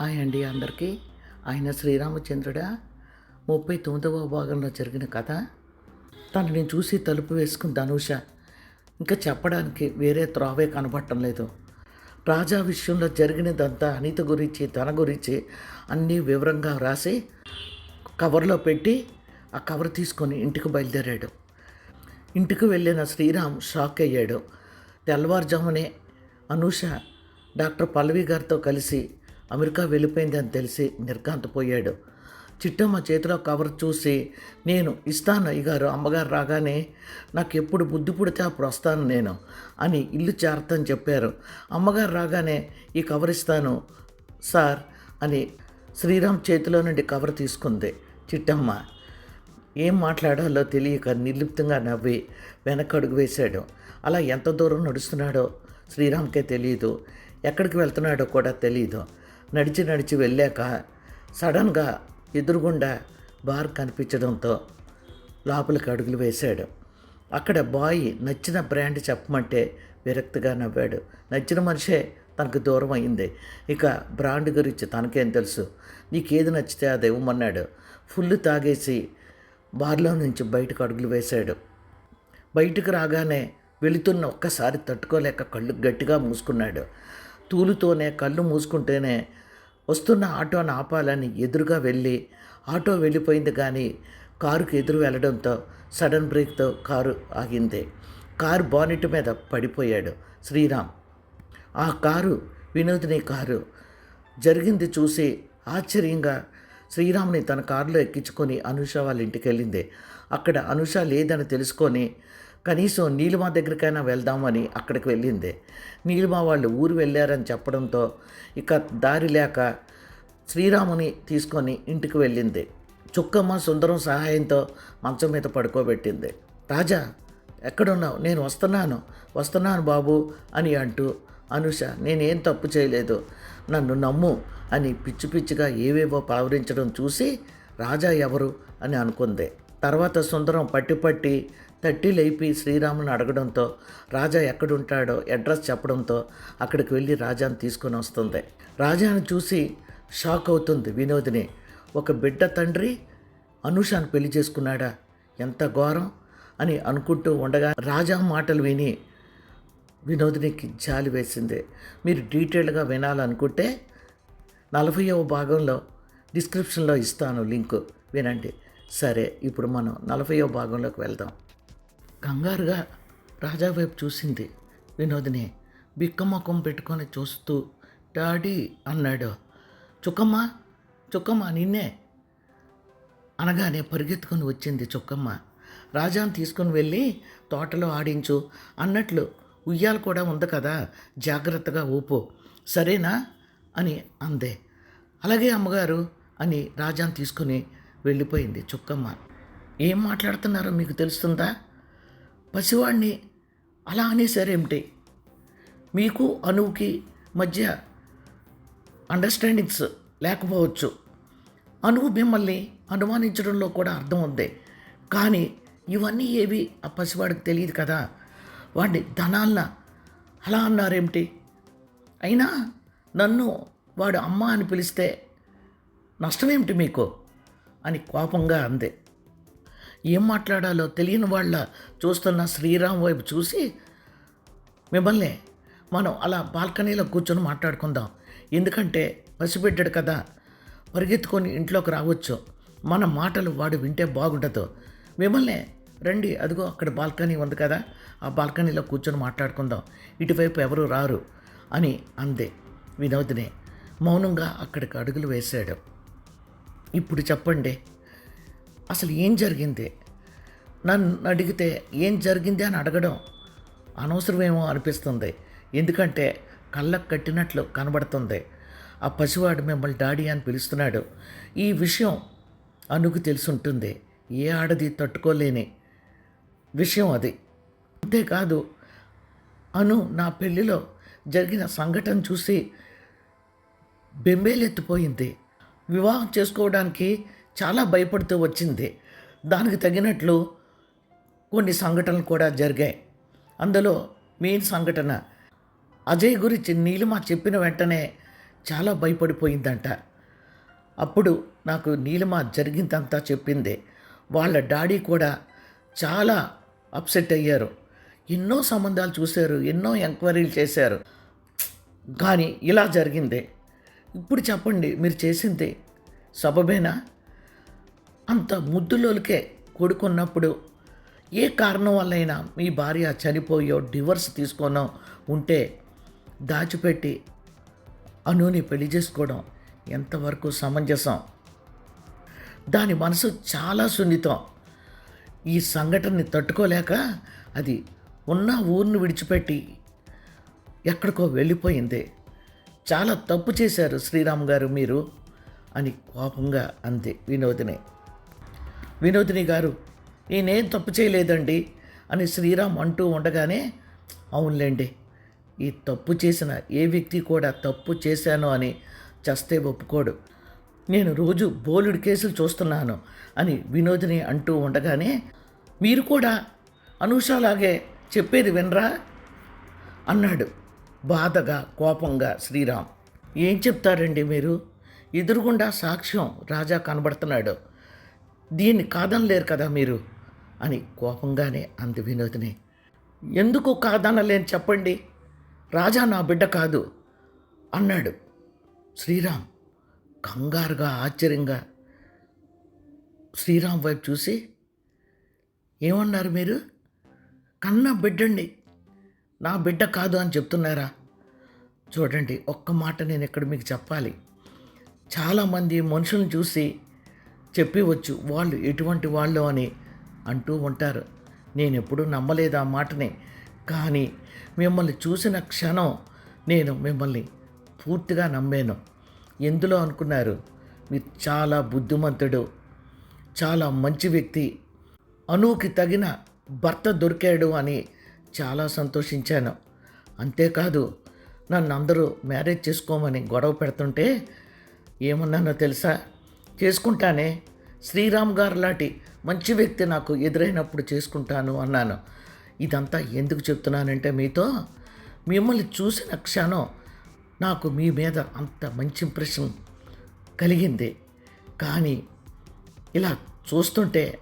Hi అండి అందరికీ. ఆయన శ్రీరామచంద్రుడ. ముప్పై తొమ్మిదవ భాగంలో జరిగిన కథ. తనని చూసి తలుపు వేసుకుని ధనుష ఇంకా చెప్పడానికి వేరే త్రావే కనబడటం లేదు. రాజా విషయంలో జరిగినదంతా అనిత గురించి తన గురించి అన్నీ వివరంగా రాసి కవర్లో పెట్టి ఆ కవర్ తీసుకొని ఇంటికి బయలుదేరాడు. ఇంటికి వెళ్ళిన శ్రీరామ్ షాక్ అయ్యాడు. తెల్లవారుజామునే అనూష డాక్టర్ పల్లవి గారితో కలిసి అమెరికా వెళ్ళిపోయింది అని తెలిసి నిర్ఘాంతపోయాడు. చిట్టమ్మ చేతిలో కవర్ చూసి నేను ఇస్తాను అయ్యగారు అమ్మగారు రాగానే నాకు ఎప్పుడు బుద్ధి పుడితే అప్పుడు వస్తాను నేను అని ఇల్లు చేరతని చెప్పారు. అమ్మగారు రాగానే ఈ కవర్ ఇస్తాను సార్ అని శ్రీరామ్ చేతిలో నుండి కవర్ తీసుకుంది చిట్టమ్మ. ఏం మాట్లాడాలో తెలియక నిర్లిప్తంగా నవ్వి వెనకడుగు వేశాడు. అలా ఎంత దూరం నడుస్తున్నాడో శ్రీరామ్కే తెలియదు ఎక్కడికి వెళ్తున్నాడో కూడా తెలియదు నడిచి నడిచి వెళ్ళాక సడన్గా ఎదురుగుండా బార్ కనిపించడంతో లోపలికి అడుగులు వేశాడు. అక్కడ బాయ్ నచ్చిన బ్రాండ్ చెప్పమంటే విరక్తిగా నవ్వాడు. నచ్చిన మనిషే తనకు దూరం అయింది. ఇక బ్రాండ్ గురించి తనకేం తెలుసు? నీకేది నచ్చితే అది ఇవ్వమన్నాడు. ఫుల్ తాగేసి బార్లో నుంచి బయటకు అడుగులు వేశాడు. బయటకు రాగానే వెళుతున్న ఒక్కసారి తట్టుకోలేక కళ్ళు గట్టిగా మూసుకున్నాడు. తూలుతోనే కళ్ళు మూసుకుంటేనే వస్తున్న ఆటోను ఆపాలని ఎదురుగా వెళ్ళి ఆటో వెళ్ళిపోయింది కానీ కారుకు ఎదురు వెళ్ళడంతో సడన్ బ్రేక్తో కారు ఆగింది. కారు బానెట్ మీద పడిపోయాడు శ్రీరామ్. ఆ కారు వినోదిని కారు. జరిగింది చూసి ఆశ్చర్యంగా శ్రీరామ్ని తన కారులో ఎక్కించుకొని అనుష వాళ్ళ ఇంటికి వెళ్ళింది అక్కడ అనుష లేదని తెలుసుకొని కనీసం నీలిమా దగ్గరికైనా వెళ్దామని అక్కడికి వెళ్ళింది. నీలిమా వాళ్ళు ఊరు వెళ్ళారని చెప్పడంతో ఇక దారి లేక శ్రీరాముని తీసుకొని ఇంటికి వెళ్ళింది. చుక్కమ్మ సుందరం సహాయంతో మంచం మీద పడుకోబెట్టింది. రాజా ఎక్కడున్నావు? నేను వస్తున్నాను. వస్తున్నాను బాబు అని అంటూ అనుష నేనేం తప్పు చేయలేదు. నన్ను నమ్ము అని పిచ్చి పిచ్చిగా ఏవేవో పావరించడం చూసి రాజా ఎవరు అని అనుకుంది. తర్వాత సుందరం పట్టి పట్టి తట్టి లేపి శ్రీరాముని అడగడంతో రాజా ఎక్కడుంటాడో అడ్రస్ చెప్పడంతో అక్కడికి వెళ్ళి రాజాను తీసుకొని వస్తుంది. రాజాను చూసి షాక్ అవుతుంది వినోదిని. ఒక బిడ్డ తండ్రి? అనుషాను పెళ్ళి చేసుకున్నాడా? ఎంత ఘోరం? అని అనుకుంటూ ఉండగా రాజా మాటలు విని వినోదినికి జాలి వేసింది. మీరు డీటెయిల్గా వినాలనుకుంటే నలభైవ భాగంలో డిస్క్రిప్షన్లో ఇస్తాను లింకు. వినండి. సరే ఇప్పుడు మనం నలభైవ భాగంలోకి వెళ్దాం. కంగారుగా రాజా వైపు చూసింది వినోదిని. బిక్కమ్మకం పెట్టుకొని చూస్తూ డాడీ అన్నాడు. చుక్కమ్మ చుక్కమ్మ నిన్నే అనగానే పరిగెత్తుకొని వచ్చింది చుక్కమ్మ. రాజాను తీసుకుని వెళ్ళి తోటలో ఆడించు అన్నట్లు ఉయ్యాలు కూడా ఉంది కదా జాగ్రత్తగా ఊపు సరేనా అని అందే. అలాగే అమ్మగారు అని రాజాను తీసుకుని వెళ్ళిపోయింది చుక్కమ్మ. ఏం మాట్లాడుతున్నారో మీకు తెలుస్తుందా? పసివాడిని అలా అనేసారేమిటి మీకు అనువుకి మధ్య అండర్స్టాండింగ్స్ లేకపోవచ్చు. అనువు మిమ్మల్ని అనుమానించడంలో కూడా అర్థం ఉంది. కానీ ఇవన్నీ ఏవి? ఆ పసివాడికి తెలియదు కదా. వాడి ధనాలన అలా అన్నారేమిటి? అయినా నన్ను వాడు అమ్మ అని పిలిస్తే నష్టమేమిటి మీకు? అని కోపంగా అంది. ఏం మాట్లాడాలో తెలియని వాళ్ళ చూస్తున్న శ్రీరామ్ వైపు చూసి మిమ్మల్ని మనం అలా బాల్కనీలో కూర్చొని మాట్లాడుకుందాం. ఎందుకంటే పసిబిడ్డాడు కదా. పరిగెత్తుకొని ఇంట్లోకి రావచ్చు. మన మాటలు వాడు వింటే బాగుండదు. మిమ్మల్ని రండి అదిగో అక్కడ బాల్కనీ ఉంది కదా. ఆ బాల్కనీలో కూర్చొని మాట్లాడుకుందాం. ఇటువైపు ఎవరు రారు అని అంది వినోదిని. మౌనంగా అక్కడికి అడుగులు వేశాడు. ఇప్పుడు చెప్పండి అసలు ఏం జరిగింది? నన్ను అడిగితే ఏం జరిగింది అని అడగడం అనవసరమేమో అనిపిస్తుంది. ఎందుకంటే కళ్ళకు కట్టినట్లు కనబడుతుంది. ఆ పసివాడు మిమ్మల్ని డాడీ అని పిలుస్తున్నాడు. ఈ విషయం అనుకు తెలుసుంటుంది. ఏ ఆడది తట్టుకోలేని విషయం అది. అంతేకాదు అను నా పెళ్ళిలో జరిగిన సంఘటన చూసి బెంబేలెత్తిపోయింది. వివాహం చేసుకోవడానికి చాలా భయపడుతూ వచ్చింది. దానికి తగినట్లు కొన్ని సంఘటనలు కూడా జరిగాయి. అందులో మెయిన్ సంఘటన అజయ్ గురించి నీలిమ చెప్పిన వెంటనే చాలా భయపడిపోయిందంట. అప్పుడు నాకు నీలిమ జరిగిందంతా చెప్పింది. వాళ్ళ డాడీ కూడా చాలా అప్సెట్ అయ్యారు. ఎన్నో సంబంధాలు చూశారు ఎన్నో ఎంక్వైరీలు చేశారు. కానీ ఇలా జరిగింది. ఇప్పుడు చెప్పండి మీరు చేసింది సబబేనా? అంత ముద్దులోనికే కొడుకున్నప్పుడు ఏ కారణం వల్లైనా మీ భార్య చనిపోయో డివర్స్ తీసుకోనో ఉంటే దాచిపెట్టి అనుని పెళ్ళి చేసుకోవడం ఎంతవరకు సమంజసం? దాని మనసు చాలా సున్నితం. ఈ సంఘటనని తట్టుకోలేక అది ఉన్న ఊరిని విడిచిపెట్టి ఎక్కడికో వెళ్ళిపోయింది. చాలా తప్పు చేశారు శ్రీరామ్ గారు మీరు అని కోపంగా అంది వినోదిని. వినోదిని గారు నేనేం తప్పు చేయలేదండి అని శ్రీరామ్ అంటూ ఉండగానే అవునులేండి ఈ తప్పు చేసిన ఏ వ్యక్తి కూడా తప్పు చేశాను అని చస్తే ఒప్పుకోడు. నేను రోజు బోలుడు కేసులు చూస్తున్నాను అని వినోదిని అంటూ ఉండగానే మీరు కూడా అనూషలాగే చెప్పేది వినరా అన్నాడు బాధగా కోపంగా శ్రీరామ్. ఏం చెప్తారండి మీరు? ఎదురుగుండా సాక్ష్యం రాజా కనబడుతున్నాడు. దీన్ని కాదనలేరు కదా మీరు? అని కోపంగానే అంది వినోదిని. ఎందుకు కాదనలేని చెప్పండి? రాజా నా బిడ్డ కాదు అన్నాడు. శ్రీరామ్ కంగారుగా ఆశ్చర్యంగా శ్రీరామ్ వైపు చూసి ఏమన్నారు మీరు? కన్న బిడ్డండి నా బిడ్డ కాదు అని చెప్తున్నారా? చూడండి ఒక్క మాట నేను ఇక్కడ మీకు చెప్పాలి. చాలామంది మనుషులను చూసి చెప్పివచ్చు. వాళ్ళు ఎటువంటి వాళ్ళు అని అంటూ ఉంటారు. నేను ఎప్పుడూ నమ్మలేదు ఆ మాటని. కానీ మిమ్మల్ని చూసిన క్షణం నేను మిమ్మల్ని పూర్తిగా నమ్మాను. ఎందులో అనుకున్నారు? మీరు చాలా బుద్ధిమంతుడు చాలా మంచి వ్యక్తి అనువుకి తగిన భర్త దొరికాడు అని చాలా సంతోషించాను. అంతేకాదు నన్ను అందరూ మ్యారేజ్ చేసుకోమని గొడవ పెడుతుంటే ఏమన్నానో తెలుసా? చేసుకుంటానే శ్రీరామ్ గారు లాంటి మంచి వ్యక్తి నాకు ఎదురైనప్పుడు చేసుకుంటాను అన్నాను. ఇదంతా ఎందుకు చెప్తున్నానంటే మీతో మిమ్మల్ని చూసిన క్షణం నాకు మీ మీద అంత మంచి ఇంప్రెషన్ కలిగింది. కానీ ఇలా చూస్తుంటే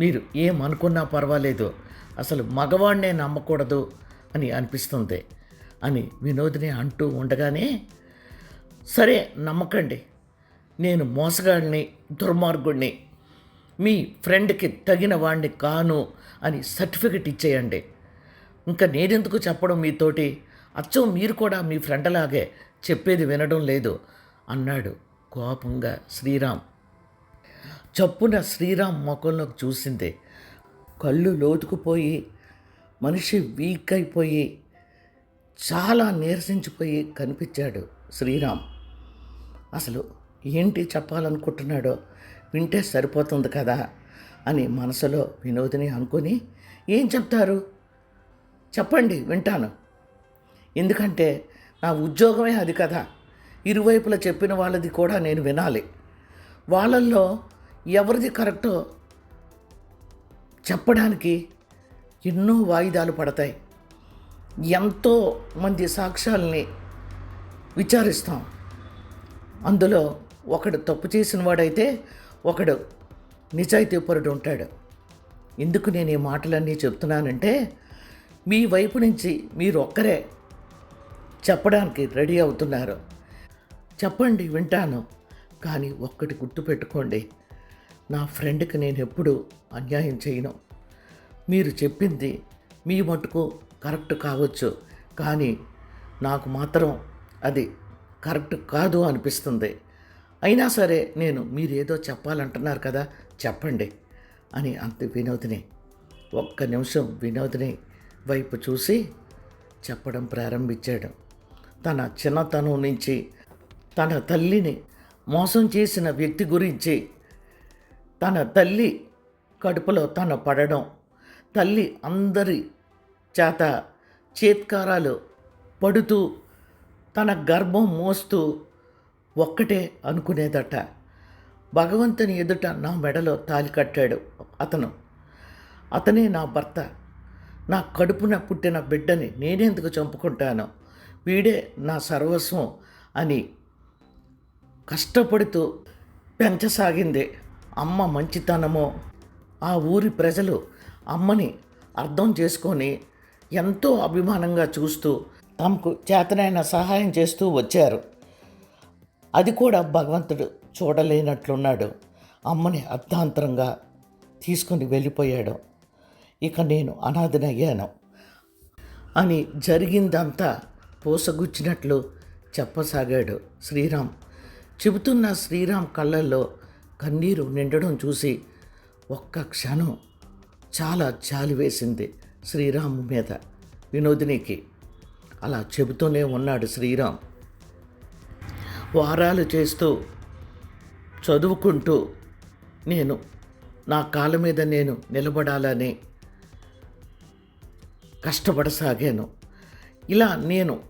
మీరు ఏమనుకున్నా పర్వాలేదు అసలు మగవాడినే నమ్మకూడదు అని అనిపిస్తుంది అని వినోదిని అంటూ ఉండగానే సరే నమ్మకండి. నేను మోసగాడిని దుర్మార్గుడిని. మీ ఫ్రెండ్కి తగిన వాడిని కాను అని సర్టిఫికెట్ ఇచ్చేయండి. ఇంకా నేనెందుకు చెప్పడం మీతోటి? అచ్చం మీరు కూడా మీ ఫ్రెండ్ లాగే చెప్పేది వినడం లేదు అన్నాడు కోపంగా శ్రీరామ్. చప్పున శ్రీరామ్ ముఖంలోకి చూసింది. కళ్ళు లోతుకుపోయి మనిషి వీక్ అయిపోయి చాలా నీరసించిపోయి కనిపించాడు శ్రీరామ్. అసలు ఏంటి చెప్పాలనుకుంటున్నాడో వింటే సరిపోతుంది కదా అని మనసులో వినోదిని అనుకొని ఏం చెప్తారు? చెప్పండి వింటాను. ఎందుకంటే నా ఉద్యోగమే అది కదా. ఇరువైపులా చెప్పిన వాళ్ళది కూడా నేను వినాలి. వాళ్ళల్లో ఎవరిది కరెక్టో చెప్పడానికి ఎన్నో వాయిదాలు పడతాయి. ఎంతో మంది సాక్ష్యాలని విచారిస్తాం. అందులో ఒకడు తప్పు చేసిన వాడైతే ఒకడు నిజాయితీపరుడు ఉంటాడు. ఎందుకు నేను ఈ మాటలన్నీ చెప్తున్నానంటే మీ వైపు నుంచి మీరు ఒక్కరే చెప్పడానికి రెడీ అవుతున్నారు. చెప్పండి వింటాను. కానీ ఒక్కటి గుర్తుపెట్టుకోండి నా ఫ్రెండ్కి నేను ఎప్పుడు అన్యాయం చేయను. మీరు చెప్పింది మీ మటుకు కరెక్ట్ కావచ్చు. కానీ నాకు మాత్రం అది కరెక్ట్ కాదు అనిపిస్తుంది. అయినా సరే నేను మీరేదో చెప్పాలంటున్నారు కదా చెప్పండి అని అంత వినోదిని. ఒక్క నిమిషం వినోదిని వైపు చూసి చెప్పడం ప్రారంభించాడు. తన చిన్నతనం నుంచి తన తల్లిని మోసం చేసిన వ్యక్తి గురించి తన తల్లి కడుపులో తన పడడం తల్లి అందరి చేత చేత్కారాలు పడుతూ తన గర్భం మోస్తూ ఒక్కటే అనుకునేదట. భగవంతుని ఎదుట నా మెడలో తాలి కట్టాడు అతను. అతనే నా భర్త. నా కడుపున పుట్టిన బిడ్డని నేనెందుకు చంపుకుంటాను? వీడే నా సర్వస్వం అని కష్టపడుతూ పెంచసాగింది. అమ్మ మంచితనమో ఆ ఊరి ప్రజలు అమ్మని అర్థం చేసుకొని ఎంతో అభిమానంగా చూస్తూ తమకు చేతనైన సహాయం చేస్తూ వచ్చారు. అది కూడా భగవంతుడు చూడలేనట్లున్నాడు. అమ్మని అర్ధాంతరంగా తీసుకొని వెళ్ళిపోయాడు. ఇక నేను అనాథనయ్యాను అని జరిగిందంతా పూసగుచ్చినట్లు చెప్పసాగాడు శ్రీరామ్. చెబుతున్న శ్రీరామ్ కళ్ళల్లో కన్నీరు నిండడం చూసి ఒక్క క్షణం చాలా జాలి వేసింది శ్రీరామ్ మీద వినోదినికి. అలా చెబుతూనే ఉన్నాడు శ్రీరామ్. వారాలు చేస్తూ చదువుకుంటూ నేను నా కాళ్ళ మీద నేను నిలబడాలని కష్టపడసాగాను. ఇలా నేను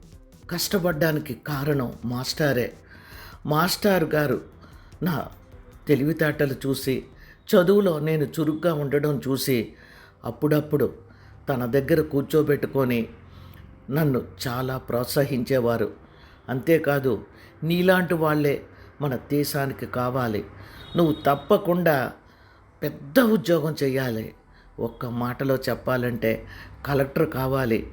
కష్టపడ్డానికి కారణం మాస్టారే. మాస్టారు గారు నా తెలివితేటలు చూసి చదువులో నేను చురుగ్గా ఉండడం చూసి అప్పుడప్పుడు తన దగ్గర కూర్చోబెట్టుకొని నన్ను చాలా ప్రోత్సహించేవారు. అంతేకాదు నీలాంటి వాళ్ళే మన దేశానికి కావాలి. నువ్వు తప్పకుండా పెద్ద ఉద్యోగం చేయాలి ఒక్క మాటలో చెప్పాలంటే కలెక్టర్ కావాలి.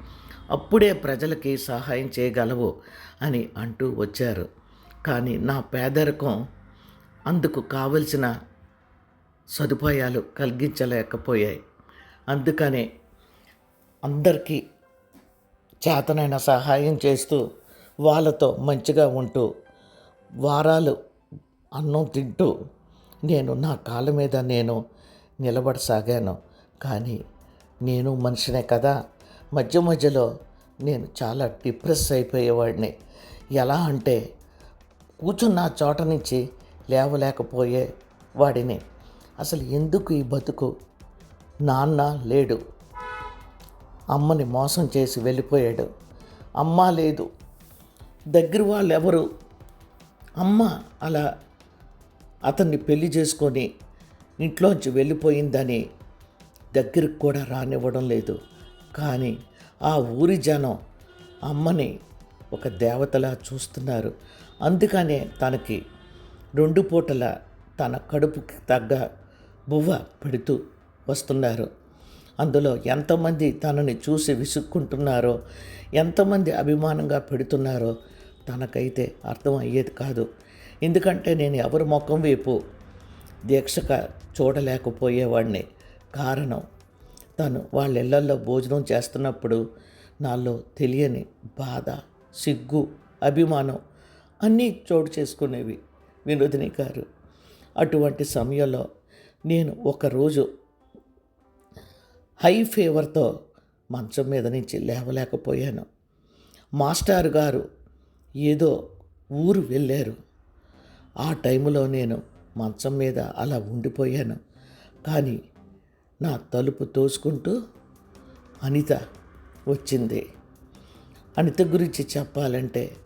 అప్పుడే ప్రజలకి సహాయం చేయగలవు అని అంటూ వచ్చారు. కానీ నా పేదరికం అందుకు కావలసిన సదుపాయాలు కలిగించలేకపోయాయి. అందుకనే అందరికీ చేతనైన సహాయం చేస్తూ వాళ్ళతో మంచిగా ఉంటూ వారాలు అన్నం తింటూ నేను నా కాళ్ళ మీద నేను నిలబడసాగాను. కానీ నేను మనిషినే కదా. మధ్య మధ్యలో నేను చాలా డిప్రెస్ అయిపోయేవాడిని. ఎలా అంటే కూర్చున్న చోట నుంచి లేవలేకపోయే వాడిని. అసలు ఎందుకు ఈ బతుకు? నాన్న లేడు. అమ్మని మోసం చేసి వెళ్ళిపోయాడు. అమ్మ లేదు దగ్గర వాళ్ళు ఎవరు అమ్మ అలా అతన్ని పెళ్ళి చేసుకొని ఇంట్లోంచి వెళ్ళిపోయిందని దగ్గరికి కూడా రానివ్వడం లేదు. కానీ ఆ ఊరి జనం అమ్మని ఒక దేవతలా చూస్తున్నారు. అందుకనే తనకి రెండు పూటల తన కడుపుకి తగ్గ బువ్వ పెడుతూ వస్తున్నారు. అందులో ఎంతమంది తనని చూసి విసుక్కుంటున్నారో ఎంతమంది అభిమానంగా పెడుతున్నారో తనకైతే అర్థం అయ్యేది కాదు. ఎందుకంటే నేను ఎవరి ముఖం వైపు దీక్షగా చూడలేకపోయేవాడిని. కారణం తను వాళ్ళ ఇళ్ళల్లో భోజనం చేస్తున్నప్పుడు నాలో తెలియని బాధ సిగ్గు అభిమానం అన్నీ చోటు చేసుకునేవి వినోదిని గారు. అటువంటి సమయంలో నేను ఒకరోజు హై ఫీవర్తో మంచం మీద నుంచి లేవలేకపోయాను. మాస్టర్ గారు ఏదో ఊరు వెళ్ళారు. ఆ టైంలో నేను మంచం మీద అలా ఉండిపోయాను. కానీ నా తలుపు తోసుకుంటూ అనిత వచ్చింది. అనిత గురించి చెప్పాలంటే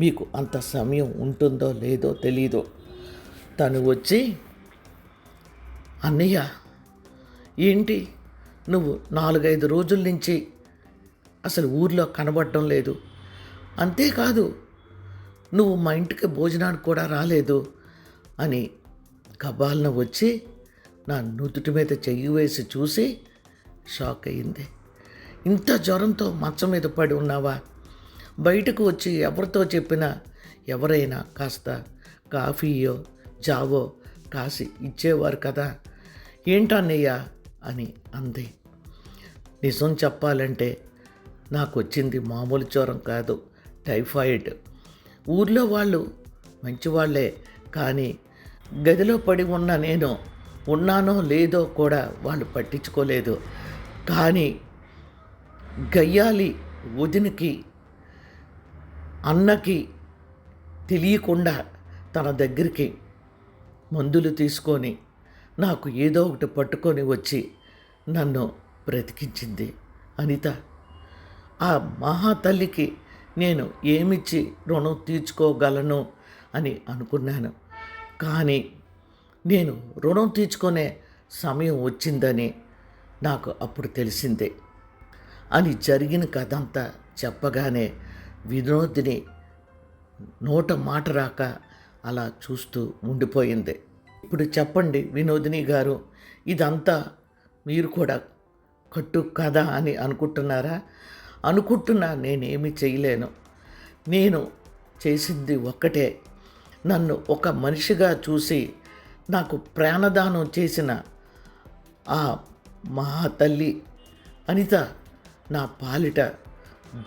మీకు అంత సమయం ఉంటుందో లేదో తెలీదు. తను వచ్చి అన్నయ్య ఏంటి? నువ్వు నాలుగైదు రోజుల నుంచి అసలు ఊర్లో కనబడటం లేదు. అంతేకాదు నువ్వు మా ఇంటికి భోజనానికి కూడా రాలేదు అని కబాలన వచ్చి నా నుదుటి మీద చెయ్యి వేసి చూసి షాక్ అయ్యింది. ఇంత జ్వరంతో మంచం మీద పడి ఉన్నావా? బయటకు వచ్చి ఎవరితో చెప్పినా ఎవరైనా కాస్త కాఫీయో జావో కాసి ఇచ్చేవారు కదా? ఏంటన్నయ్యా? అని అంది. నిజం చెప్పాలంటే నాకు వచ్చింది మామూలు జ్వరం కాదు. టైఫాయిడ్. ఊర్లో వాళ్ళు మంచివాళ్ళే కానీ గదిలో పడి ఉన్న నేను ఉన్నానో లేదో కూడా వాళ్ళు పట్టించుకోలేదు. కానీ గయ్యాలి వదినికి అన్నకి తెలియకుండా తన దగ్గరికి మందులు తీసుకొని నాకు ఏదో ఒకటి పట్టుకొని వచ్చి నన్ను బ్రతికించింది. అనిత ఆ మహాతల్లికి నేను ఏమిచ్చి రుణం తీర్చుకోగలను అని అనుకున్నాను. కానీ నేను రుణం తీర్చుకునే సమయం వచ్చిందని నాకు అప్పుడు తెలిసిందే. అని జరిగిన కథ అంతా చెప్పగానే వినోదిని నోట మాట రాక అలా చూస్తూ ఉండిపోయింది. ఇప్పుడు చెప్పండి వినోదిని గారు ఇదంతా మీరు కూడా కట్టు కథ అని అనుకుంటున్నారా? అనుకుంటున్నా నేనేమి చేయలేను. నేను చేసింది ఒక్కటే. నన్ను ఒక మనిషిగా చూసి నాకు ప్రాణదానం చేసిన ఆ మహా తల్లి అనిత నా పాలిట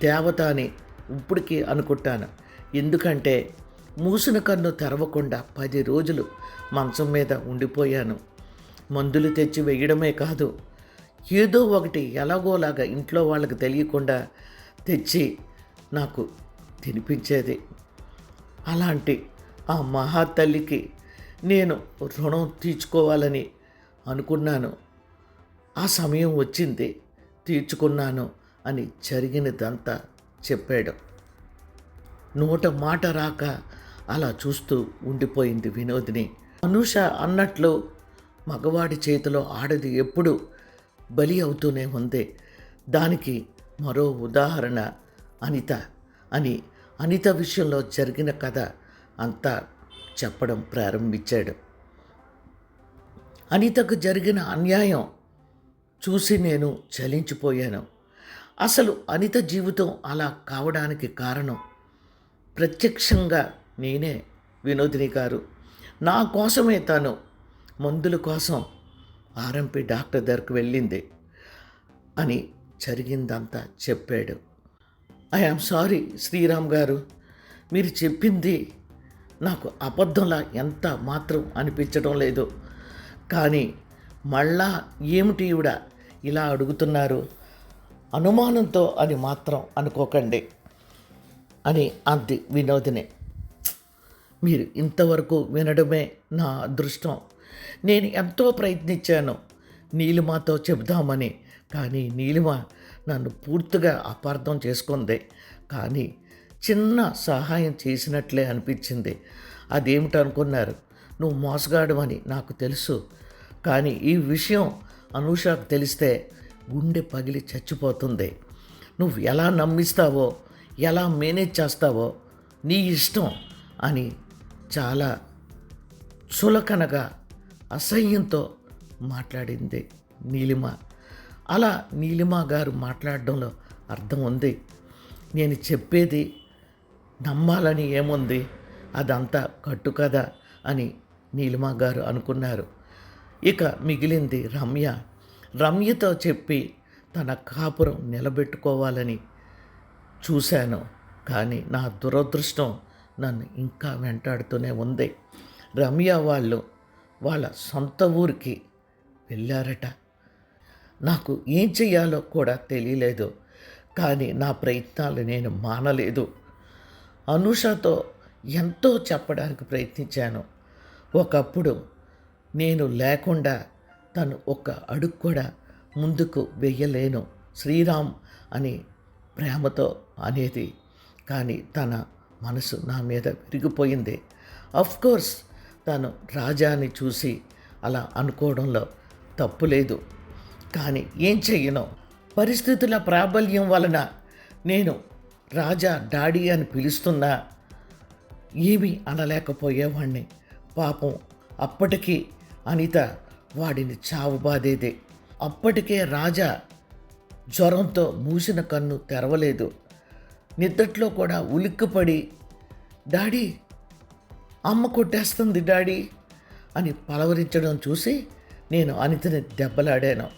దేవత అని ఇప్పటికీ అనుకుంటాను. ఎందుకంటే మూసిన కన్ను తెరవకుండా పది రోజులు మంచం మీద ఉండిపోయాను. మందులు తెచ్చి వేయడమే కాదు ఏదో ఒకటి ఎలాగోలాగా ఇంట్లో వాళ్ళకి తెలియకుండా తెచ్చి నాకు తినిపించేది. అలాంటి ఆ మహాతల్లికి నేను రుణం తీర్చుకోవాలని అనుకున్నాను. ఆ సమయం వచ్చింది తీర్చుకున్నాను అని జరిగినదంతా చెప్పాడు. నోట మాట రాక అలా చూస్తూ ఉండిపోయింది వినోదిని. అనుష అన్నట్లు మగవాడి చేతిలో ఆడది ఎప్పుడు బలి అవుతూనే ఉంది. దానికి మరో ఉదాహరణ అనిత అని అనిత విషయంలో జరిగిన కథ అంతా చెప్పడం ప్రారంభించాడు. అనితకు జరిగిన అన్యాయం చూసి నేను చలించిపోయాను. అసలు అనిత జీవితం అలా కావడానికి కారణం? ప్రత్యక్షంగా నేనే వినోదిని గారు. నా కోసమే తను మందుల కోసం ఆర్ఎంపీ డాక్టర్ దగ్గరకు వెళ్ళింది అని జరిగిందంతా చెప్పాడు. ఐ సారీ శ్రీరామ్ గారు మీరు చెప్పింది నాకు అబద్ధంలా ఎంత మాత్రం అనిపించడం లేదు. కానీ మళ్ళా ఏమిటి ఈవిడ ఇలా అడుగుతున్నారు? అనుమానంతో అని మాత్రం అనుకోకండి అని అంది వినోదిని. మీరు ఇంతవరకు వినడమే నా అదృష్టం. నేను ఎంతో ప్రయత్నించాను నీలిమాతో చెబుదామని కానీ నీలిమ నన్ను పూర్తిగా అపార్థం చేసుకుంది. కానీ చిన్న సహాయం చేసినట్లే అనిపించింది. అదేమిటనుకున్నారు నువ్వు మోసగాడమని నాకు తెలుసు. కానీ ఈ విషయం అనూషకు తెలిస్తే గుండె పగిలి చచ్చిపోతుంది. నువ్వు ఎలా నమ్మిస్తావో ఎలా మేనేజ్ చేస్తావో నీ ఇష్టం అని చాలా చులకనగా అసహ్యంతో మాట్లాడింది నీలిమ. అలా నీలిమ గారు మాట్లాడడంలో అర్థం ఉంది. నేను చెప్పేది నమ్మాలని ఏముంది? అదంతా కట్టు కదా అని నీలిమ గారు అనుకున్నారు. ఇక మిగిలింది రమ్య. రమ్యతో చెప్పి తన కాపురం నిలబెట్టుకోవాలని చూశాను. కానీ నా దురదృష్టం నన్ను ఇంకా వెంటాడుతూనే ఉంది. రమ్య వాళ్ళు వాళ్ళ సొంత ఊరికి వెళ్ళారట. నాకు ఏం చెయ్యాలో కూడా తెలియలేదు. కానీ నా ప్రయత్నాలు నేను మానలేదు. అనుషతో ఎంతో చెప్పడానికి ప్రయత్నించాను. ఒకప్పుడు నేను లేకుండా తను ఒక అడుగు కూడా ముందుకు వెయ్యలేను శ్రీరామ్ అని ప్రేమతో అనేది. కానీ తన మనసు నా మీద విరిగిపోయింది. కోర్స్ తను రాజాని చూసి అలా అనుకోవడంలో తప్పు లేదు. కానీ ఏం చెయ్యను? పరిస్థితుల ప్రాబల్యం వలన నేను రాజా డాడీ అని పిలుస్తున్నా. ఏమీ అనలేకపోయేవాణ్ణి. పాపం అప్పటికి అనిత వాడిని చావు బాధేదే. అప్పటికే రాజా జ్వరంతో మూసిన కన్ను తెరవలేదు. నిద్దట్లో కూడా ఉలిక్కిపడి డాడీ అమ్మ కొట్టేస్తుంది డాడీ అని పలవరించడం చూసి నేను అనితని దెబ్బలాడాను.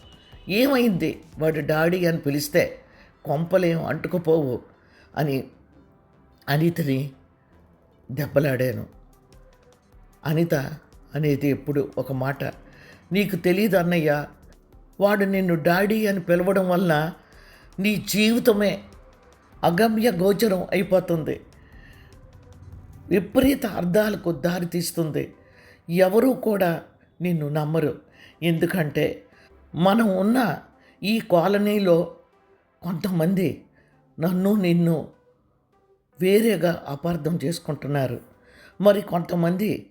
ఏమైంది? వాడు డాడీ అని పిలిస్తే కొంపలేం అంటుకుపోవు అని అనితని దెబ్బలాడాను. అనిత అనేది ఎప్పుడు ఒక మాట నీకు తెలియదు అన్నయ్య వాడు నిన్ను డాడీ అని పిలవడం వల్ల నీ జీవితమే అగమ్య గోచరం అయిపోతుంది. విపరీత అర్థాలకు దారితీస్తుంది ఎవరూ కూడా నిన్ను నమ్మరు. ఎందుకంటే మనం ఉన్న ఈ కాలనీలో కొంతమంది నన్ను నిన్ను వేరేగా అపార్థం చేసుకుంటున్నారు. మరి కొంతమంది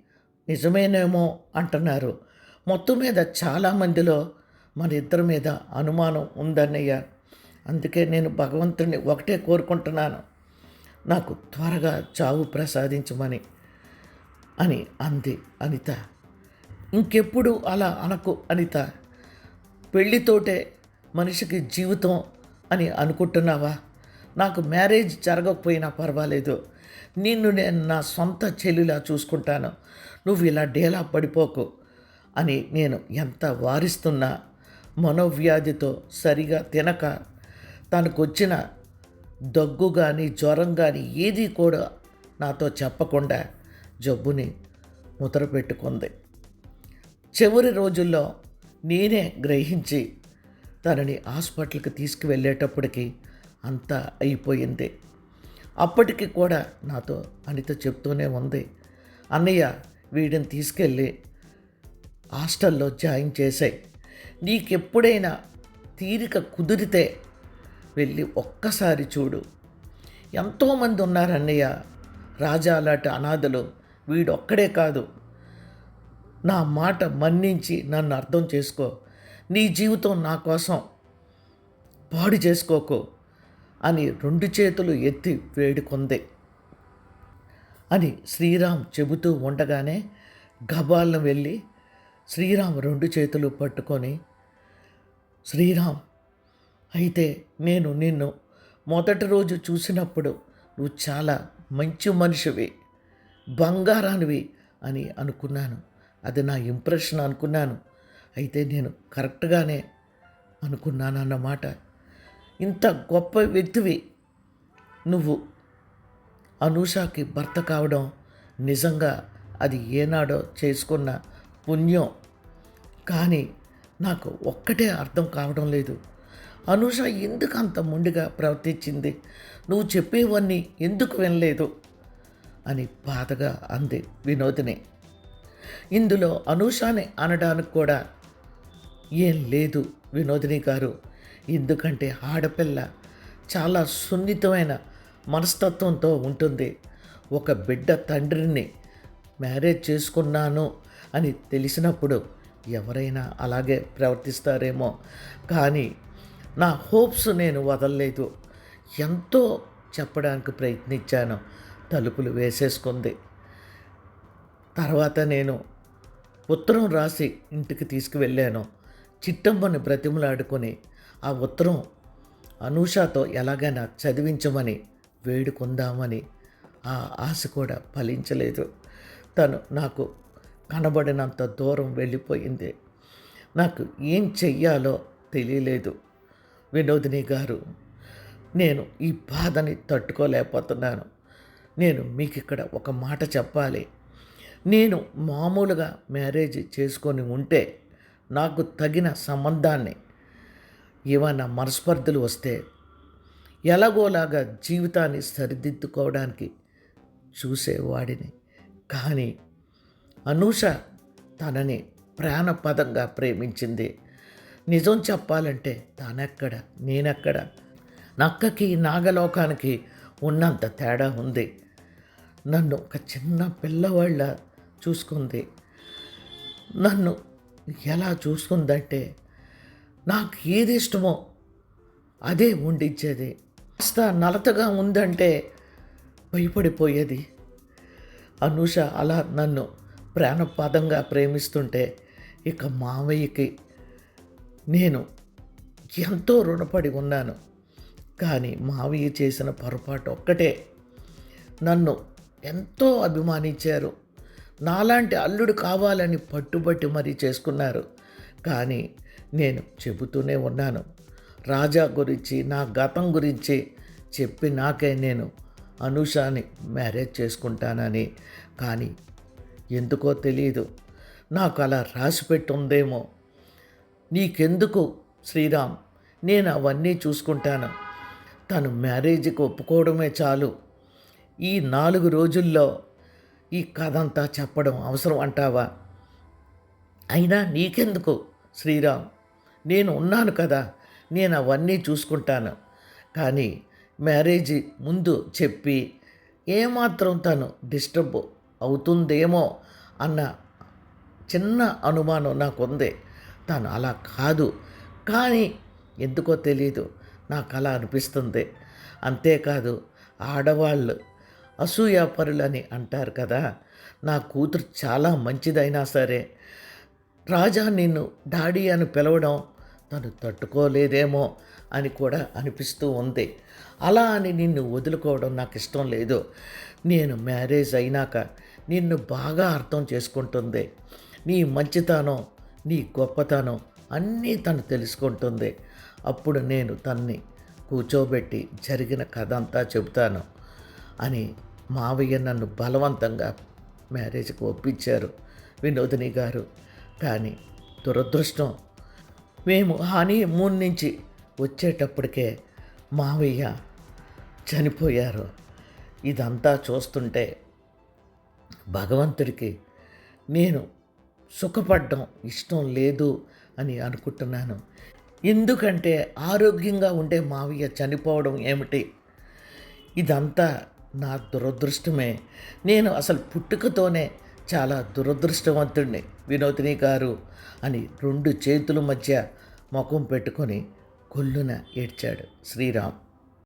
నిజమేనేమో అంటున్నారు. మొత్తం మీద చాలామందిలో మన ఇద్దరి మీద అనుమానం ఉందన్నయ్య. అందుకే నేను భగవంతుడిని ఒకటే కోరుకుంటున్నాను. నాకు త్వరగా చావు ప్రసాదించమని అని అంది అనిత. ఇంకెప్పుడు అలా అనకు అనిత. పెళ్ళితోటే మనిషికి జీవితం అని అనుకుంటున్నావా? నాకు మ్యారేజ్ జరగకపోయినా పర్వాలేదు. నిన్ను నేను నా సొంత చెల్లిలా చూసుకుంటాను. నువ్వు ఇలా డేలా పడిపోకు అని నేను ఎంత వారిస్తున్నా మనోవ్యాధితో సరిగా తినక తనకొచ్చిన దగ్గు కానీ జ్వరం కానీ ఏది కూడా నాతో చెప్పకుండా జబ్బుని ముద్ర పెట్టుకుంది. చివరి రోజుల్లో నేనే గ్రహించి తనని హాస్పిటల్కి తీసుకువెళ్ళేటప్పటికి అంతా అయిపోయింది. అప్పటికి కూడా నాతో అనిత చెప్తూనే ఉంది. అన్నయ్య వీడిని తీసుకెళ్ళి హాస్టల్లో జాయిన్ చేశాయి నీకెప్పుడైనా తీరిక కుదిరితే వెళ్ళి ఒక్కసారి చూడు. ఎంతోమంది ఉన్నారు అన్నయ్య రాజా లాంటి అనాథలు వీడొక్కడే కాదు. నా మాట మన్నించి నన్ను అర్థం చేసుకో. నీ జీవితం నా కోసం పాడు చేసుకోకు అని రెండు చేతులు ఎత్తి వేడుకొంది. అని శ్రీరామ్ చెబుతూ ఉండగానే గబాలను వెళ్ళి శ్రీరామ్ రెండు చేతులు పట్టుకొని శ్రీరామ్ అయితే నేను నిన్ను మొదటి రోజు చూసినప్పుడు నువ్వు చాలా మంచి మనిషివి బంగారానివి అని అనుకున్నాను. అది నా ఇంప్రెషన్ అనుకున్నాను. అయితే నేను కరెక్ట్గానే అనుకున్నాను అన్నమాట ఇంత గొప్ప వ్యక్తివి నువ్వు. అనూషాకి భర్త కావడం నిజంగా అది ఏనాడో చేసుకున్న పుణ్యం. కానీ నాకు ఒక్కటే అర్థం కావడం లేదు. అనూష ఎందుకు అంత మొండిగా ప్రవర్తించింది? నువ్వు చెప్పేవన్నీ ఎందుకు వినలేదు? అని బాధగా అంది వినోదిని. ఇందులో అనూషాని అనడానికి కూడా ఏం లేదు వినోదిని గారు. ఎందుకంటే ఆడపిల్ల చాలా సున్నితమైన మనస్తత్వంతో ఉంటుంది. ఒక బిడ్డ తండ్రిని మ్యారేజ్ చేసుకున్నాను అని తెలిసినప్పుడు ఎవరైనా అలాగే ప్రవర్తిస్తారేమో. కానీ నా హోప్స్ నేను వదలలేదు. ఎంతో చెప్పడానికి ప్రయత్నించాను. తలుపులు వేసేసుకుంది. తర్వాత నేను ఉత్తరం రాసి ఇంటికి తీసుకువెళ్ళాను. చిట్టమ్మని బ్రతిమలాడుకొని ఆ ఉత్తరం అనూషతో ఎలాగైనా చదివించమని వేడుకుందామని ఆ ఆశ కూడా ఫలించలేదు. తను నాకు కనబడినంత దూరం వెళ్ళిపోయింది. నాకు ఏం చెయ్యాలో తెలియలేదు. వినోదిని గారు నేను ఈ బాధని తట్టుకోలేకపోతున్నాను. నేను మీకు ఇక్కడ ఒక మాట చెప్పాలి. నేను మామూలుగా మ్యారేజ్ చేసుకొని ఉంటే నాకు తగిన సంబంధాన్ని ఏమైనా మనస్పర్ధలు వస్తే ఎలాగోలాగా జీవితాన్ని సరిదిద్దుకోవడానికి చూసేవాడిని. కానీ అనూష తనని ప్రాణపదంగా ప్రేమించింది. నిజం చెప్పాలంటే తానెక్కడ నేనెక్కడ? నక్కకి నాగలోకానికి ఉన్నంత తేడా ఉంది. నన్ను ఒక చిన్న పిల్లవాళ్ళ చూసుకుంది. నన్ను ఎలా చూసుకుందంటే నాకు ఏది ఇష్టమో అదే వండించేది. కాస్త నలతగా ఉందంటే భయపడిపోయేది. అనూష అలా నన్ను ప్రాణపాదంగా ప్రేమిస్తుంటే ఇక మావయ్యకి నేను ఎంతో రుణపడి ఉన్నాను. కానీ మావయ్య చేసిన పొరపాటు ఒక్కటే. నన్ను ఎంతో అభిమానించారు. నాలాంటి అల్లుడు కావాలని పట్టుబట్టి మరీ చేసుకున్నారు. కానీ నేను చెబుతూనే ఉన్నాను. రాజా గురించి నా గతం గురించి చెప్పి నాకే నేను అనుషాని మ్యారేజ్ చేసుకుంటానని. కానీ ఎందుకో తెలియదు నాకు అలా రాసి ఉందేమో నీకెందుకు శ్రీరామ్? నేను అవన్నీ చూసుకుంటాను. తను మ్యారేజ్కి ఒప్పుకోవడమే చాలు. ఈ నాలుగు రోజుల్లో ఈ కథ అంతా చెప్పడం అవసరం అంటావా? అయినా నీకెందుకు శ్రీరామ్? నేను ఉన్నాను కదా నేను అవన్నీ చూసుకుంటాను. కానీ మ్యారేజ్ ముందు చెప్పి ఏమాత్రం తను డిస్టర్బ్ అవుతుందేమో అన్న చిన్న అనుమానం నాకుంది. తను అలా కాదు. కానీ ఎందుకో తెలియదు నాకు అలా అనిపిస్తుంది. అంతేకాదు ఆడవాళ్ళు అసూయాపరులని అంటారు కదా. నా కూతురు చాలా మంచిదైనా సరే రాజా నిన్ను డాడీ అని పిలవడం తను తట్టుకోలేదేమో అని కూడా అనిపిస్తూ ఉంది. అలా అని నిన్ను వదులుకోవడం నాకు ఇష్టం లేదు. నేను మ్యారేజ్ అయినాక నిన్ను బాగా అర్థం చేసుకుంటుంది. నీ మంచితనం నీ గొప్పతనం అన్నీ తను తెలుసుకుంటుంది. అప్పుడు నేను తన్ని కూర్చోబెట్టి జరిగిన కథ అంతా చెబుతాను అని మావయ్య నన్ను బలవంతంగా మ్యారేజ్కి ఒప్పించారు వినోదిని గారు. కానీ దురదృష్టం మేము హనీ మూన్ నుంచి వచ్చేటప్పటికే మావయ్య చనిపోయారు. ఇదంతా చూస్తుంటే భగవంతుడికి నేను సుఖపడ్డం ఇష్టం లేదు అని అనుకుంటున్నాను. ఎందుకంటే ఆరోగ్యంగా ఉండే మావయ్య చనిపోవడం ఏమిటి? ఇదంతా నా దురదృష్టమే. నేను అసలు పుట్టుకతోనే చాలా దురదృష్టవంతుడిని వినోదిని గారు అని రెండు చేతుల మధ్య ముఖం పెట్టుకొని కొల్లున ఏడ్చాడు శ్రీరామ్.